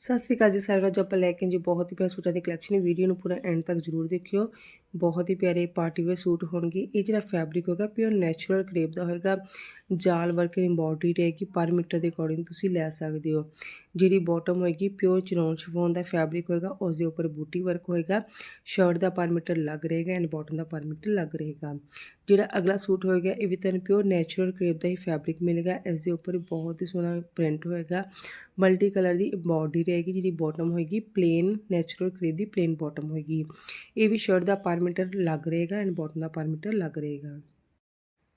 ਸਤਿ ਸ਼੍ਰੀ ਅਕਾਲ ਜੀ ਸਾਰਿਆਂ ਨੂੰ। ਅੱਜ ਆਪਾਂ ਲੈ ਕੇ ਜੀ ਬਹੁਤ ਹੀ ਪਿਆਰੇ ਸੂਟਾਂ ਦੀ ਕਲੈਕਸ਼ਨ ਵੀਡੀਓ ਨੂੰ ਪੂਰਾ ਐਂਡ ਤੱਕ ਜ਼ਰੂਰ ਦੇਖਿਓ। ਬਹੁਤ ਹੀ ਪਿਆਰੇ ਪਾਰਟੀ ਵੇਅਰ ਸੂਟ ਹੋਣਗੇ। ਇਹ ਜਿਹੜਾ ਫੈਬਰਿਕ ਹੋਗਾ ਪਿਓਰ ਨੈਚੁਰਲ ਕਰੇਪ ਦਾ ਹੋਏਗਾ। ਜਾਲ ਵਰਕ ਐਮਬੋਡਰੀ ਰਹੇਗੀ। ਪਰ ਮੀਟਰ ਦੇ ਅਕੋਰਡਿੰਗ ਤੁਸੀਂ ਲੈ ਸਕਦੇ ਹੋ। ਜਿਹੜੀ ਬਾਟਮ ਹੋਏਗੀ ਪਿਓਰ ਚਨੌਨ ਸ਼ਿਫੋਨ ਦਾ ਫੈਬਰਿਕ ਹੋਏਗਾ। ਉਸ ਦੇ ਉੱਪਰ ਬੂਟੀ ਵਰਕ ਹੋਏਗਾ। ਸ਼ਰਟ ਦਾ ਪਰ ਮੀਟਰ ਲੱਗ ਰਹੇਗਾ ਐਂਡ ਬਾਟਮ ਦਾ ਪਰ ਮੀਟਰ ਲੱਗ ਰਹੇਗਾ। ਜਿਹੜਾ ਅਗਲਾ ਸੂਟ ਹੋਏਗਾ, ਇਹ ਵੀ ਤੁਹਾਨੂੰ ਪਿਓਰ ਨੈਚੁਰਲ ਕਰੇਪ ਦਾ ਹੀ ਫੈਬਰਿਕ ਮਿਲੇਗਾ। ਇਸ ਦੇ ਉੱਪਰ ਬਹੁਤ ਹੀ ਸੋਹਣਾ ਪ੍ਰਿੰਟ ਹੋਏਗਾ। ਮਲਟੀ ਕਲਰ ਦੀ ਬਾਡੀ ਰਹੇਗੀ, ਜਿਹਦੀ ਬਾਟਮ ਹੋਏਗੀ ਪਲੇਨ ਨੈਚੁਰਲ ਖਰੀਦ ਦੀ ਪਲੇਨ ਬਾਟਮ ਹੋਏਗੀ। ਇਹ ਵੀ ਸ਼ਰਟ ਦਾ ਪਰ ਮੀਟਰ ਲੱਗ ਰਹੇਗਾ ਐਂਡ ਬਾਟਮ ਦਾ ਪਰ ਮੀਟਰ ਲੱਗ ਰਹੇਗਾ।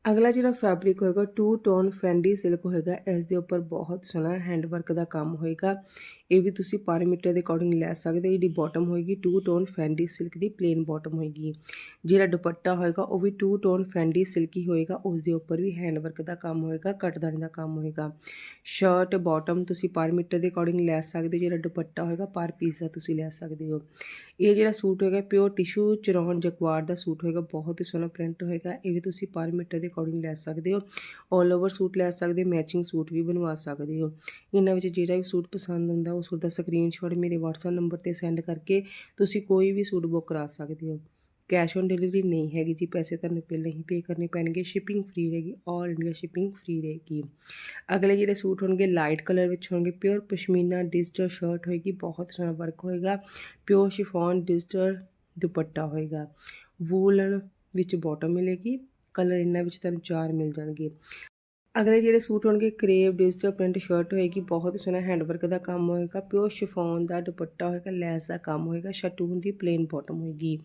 ਅਗਲਾ ਜਿਹੜਾ ਫੈਬਰਿਕ ਹੋਏਗਾ ਟੂ ਟੋਨ ਫੈਂਡੀ ਸਿਲਕ ਹੋਏਗਾ, ਇਸ ਦੇ ਉੱਪਰ ਬਹੁਤ ਸੋਹਣਾ ਹੈਂਡ ਵਰਕ ਦਾ ਕੰਮ ਹੋਏਗਾ। ਇਹ ਵੀ ਤੁਸੀਂ ਪਰ ਮੀਟਰ ਦੇ ਅਕੋਰਡਿੰਗ ਲੈ ਸਕਦੇ ਹੋ, ਜਿਹੜੀ ਬਾਟਮ ਹੋਏਗੀ ਟੂ ਟੋਨ ਫੈਂਡੀ ਸਿਲਕ ਦੀ ਪਲੇਨ ਬਾਟਮ ਹੋਏਗੀ। ਜਿਹੜਾ ਦੁਪੱਟਾ ਹੋਏਗਾ, ਉਹ ਵੀ ਟੂ ਟੋਨ ਫੈਂਡੀ ਸਿਲਕ ਹੀ ਹੋਏਗਾ, ਉਸ ਦੇ ਉੱਪਰ ਵੀ ਹੈਂਡ ਵਰਕ ਦਾ ਕੰਮ ਹੋਏਗਾ, ਕਟਦਾਨੀ ਦਾ ਕੰਮ ਹੋਏਗਾ। ਸ਼ਰਟ ਬਾਟਮ ਤੁਸੀਂ ਪਰ ਮੀਟਰ ਦੇ ਅਕੋਰਡਿੰਗ ਲੈ ਸਕਦੇ ਹੋ, ਜਿਹੜਾ ਦੁਪੱਟਾ ਹੋਏਗਾ, ਪਰ ਪੀਸ ਦਾ ਤੁਸੀਂ ਲੈ ਸਕਦੇ ਹੋ। ਇਹ ਜਿਹੜਾ ਸੂਟ ਹੋਏਗਾ ਪਿਓਰ ਟਿਸ਼ੂ ਚਰੌਨ ਜਗਵਾਰ ਦਾ ਸੂਟ ਹੋਏਗਾ, ਬਹੁਤ ਹੀ ਸੋਹਣਾ ਪ੍ਰਿੰਟ ਹੋਏਗਾ। ਇਹ ਵੀ ਤੁਸੀਂ ਪਰ ਮੀਟਰ ਦੇ ਅਕੋਰਡਿੰਗ ਲੈ ਸਕਦੇ ਹੋ। ਆਲ ਓਵਰ ਸੂਟ ਲੈ ਸਕਦੇ ਹੋ ਮੈਚਿੰਗ ਸੂਟ ਵੀ ਬਣਵਾ ਸਕਦੇ ਹੋ। ਇਹਨਾਂ ਵਿੱਚ ਜਿਹੜਾ ਵੀ ਸੂਟ ਪਸੰਦ ਹੁੰਦਾ, ਉਹ ਸੂਟ ਦਾ ਸਕਰੀਨਸ਼ਾਟ ਮੇਰੇ WhatsApp ਨੰਬਰ ਤੇ ਸੈਂਡ ਕਰਕੇ ਤੁਸੀਂ ਕੋਈ ਵੀ ਸੂਟ ਬੁੱਕ ਕਰਾ ਸਕਦੇ ਹੋ। ਕੈਸ਼ ਔਨ ਡਿਲੀਵਰੀ ਨਹੀਂ ਹੈਗੀ ਜੀ, ਪੈਸੇ ਤੁਹਾਨੂੰ ਪਹਿਲਾਂ ਹੀ ਪੇ ਕਰਨੇ ਪੈਣਗੇ। ਸ਼ਿਪਿੰਗ ਫ੍ਰੀ ਰਹੇਗੀ ਆਲ ਇੰਡੀਆ ਸ਼ਿਪਿੰਗ ਫ੍ਰੀ ਰਹੇਗੀ। ਅਗਲੇ ਜਿਹੜੇ ਸੂਟ ਹੋਣਗੇ ਲਾਈਟ ਕਲਰ ਵਿੱਚ ਹੋਣਗੇ ਪਿਓਰ ਪਸ਼ਮੀਨਾ ਡਿਜੀਟਲ ਸ਼ਰਟ ਹੋਏਗੀ, ਬਹੁਤ ਸੋਹਣਾ ਵਰਕ ਹੋਏਗਾ। ਪਿਓਰ ਸ਼ਿਫੋਨ ਡਿਜੀਟਲ ਦੁਪੱਟਾ ਹੋਏਗਾ। ਵੂਲਨ ਵਿੱਚ ਬਾਟਮ ਮਿਲੇਗੀ। ਕਲਰ ਇਹਨਾਂ ਵਿੱਚ ਤੁਹਾਨੂੰ ਚਾਰ ਮਿਲ ਜਾਣਗੇ। ਅਗਲੇ ਜਿਹੜੇ ਸੂਟ ਹੋਣਗੇ, ਕਰੇਵ ਡਿਜੀਟਲ ਪ੍ਰਿੰਟ ਸ਼ਰਟ ਹੋਏਗੀ, ਬਹੁਤ ਹੀ ਸੋਹਣਾ ਹੈਂਡਵਰਕ ਦਾ ਕੰਮ ਹੋਏਗਾ, ਪਿਓਰ ਸ਼ਿਫੋਨ ਦਾ ਦੁਪੱਟਾ ਹੋਏਗਾ, ਲੈਸ ਦਾ ਕੰਮ ਹੋਏਗਾ, ਸ਼ਟੂਨ ਦੀ ਪਲੇਨ ਬਾਟਮ ਹੋਏਗੀ।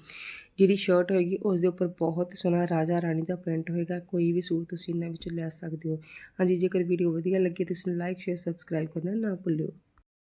ਜਿਹੜੀ ਸ਼ਰਟ ਹੋਏਗੀ ਉਸ ਦੇ ਉੱਪਰ ਬਹੁਤ ਸੋਹਣਾ ਰਾਜਾ ਰਾਣੀ ਦਾ ਪ੍ਰਿੰਟ ਹੋਏਗਾ, ਕੋਈ ਵੀ ਸੂਟ ਤੁਸੀਂ ਇਹਨਾਂ ਵਿੱਚ ਲੈ ਸਕਦੇ ਹੋ। ਹਾਂਜੀ, ਜੇਕਰ ਵੀਡੀਓ ਵਧੀਆ ਲੱਗੇ ਤਾਂ ਇਸ ਨੂੰ ਲਾਈਕ ਸ਼ੇਅਰ ਸਬਸਕ੍ਰਾਈਬ ਕਰਨਾ ਨਾ ਭੁੱਲਿਓ।